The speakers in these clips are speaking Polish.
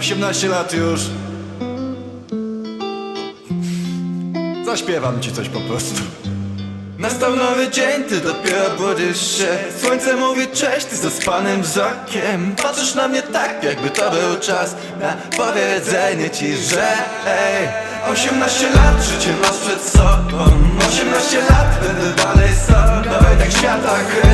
18 lat już. Zaśpiewam ci coś po prostu. Nastał nowy dzień, ty dopiero budzisz się. Słońce mówi cześć, ty zaspanym wzrokiem. Patrzysz na mnie tak, jakby to był czas Na powiedzenie ci, że ej 18 lat, życie masz przed sobą. 18 lat, będę dalej sobą Tak świata kres,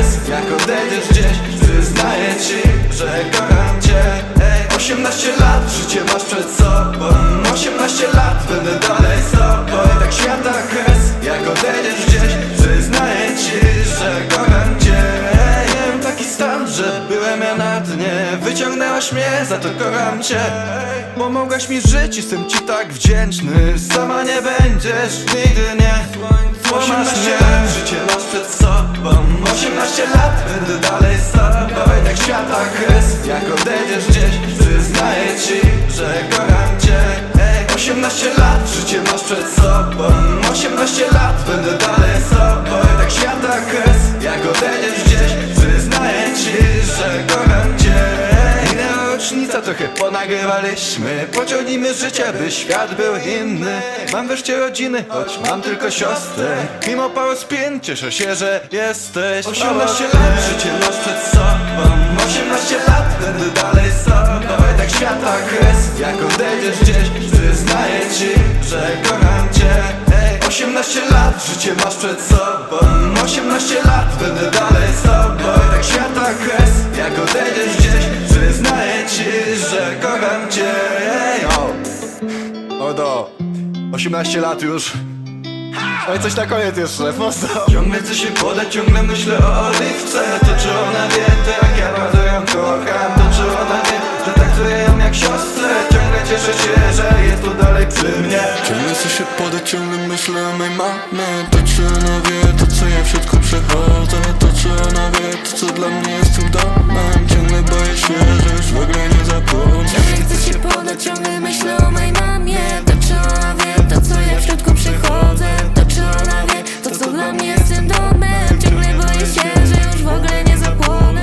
18 lat, będę dalej sobą Tak świata kres, jak odejdziesz gdzieś Przyznaję ci, że kocham cię. Miałem taki stan, że byłem ja na dnie. Wyciągnęłaś mnie, za to kocham cię. Pomogłaś mi żyć, jestem ci tak wdzięczny. Sama nie będziesz, nigdy nie 18 18 lat, życie masz przed sobą. 18 lat, będę dalej z tobą Tak świata kres, jak odejdziesz gdzieś Przyznaję ci, że kocham cię. Minęła rocznica, trochę ponagrywaliśmy. Pociągnijmy życie, by świat był inny. Mam wreszcie rodziny, choć mam tylko siostrę. Mimo paru spin, cieszę się, że jesteś. 18 lat, życie masz przed sobą. 18 lat, będę dalej z tobą Tak świata kres, jak odejdziesz gdzieś Przyznaję ci, że kocham cię. Ej, 18 lat, życie masz przed sobą. 18 lat, będę dalej z tobą. Tak świata kres, jak odejdziesz gdzieś Przyznaję ci, że kocham cię. Ej, o, Odo 18 lat już. No i coś na koniec jeszcze, mocno Ciągle chcę się podać, ciągle myślę o oliwce. To czy ona wie, to jak ja bardzo ją kocham. To czy ona wie, że traktuję ją jak siostrę. Ciągle cieszę się, dalej przy mnie. Ciągle chcę się podać, ciągle myślę o mojej mamie? To czy ona wie, to co ja w środku przechodzę. To czy ona wie, to co dla mnie jest tym domem. Ciągle boję się, że już w ogóle nie zapomnę Ciągle chcę się podać, ciągle myślę o mojej mamie? To czy ona wie, to co ja w środku przychodzę To czy ona wie, to co dla mnie jest tym domem. Ciągle boję się, że już w ogóle nie zapłonę.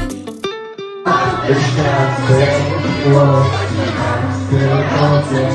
Wyszczę, lecło, tylko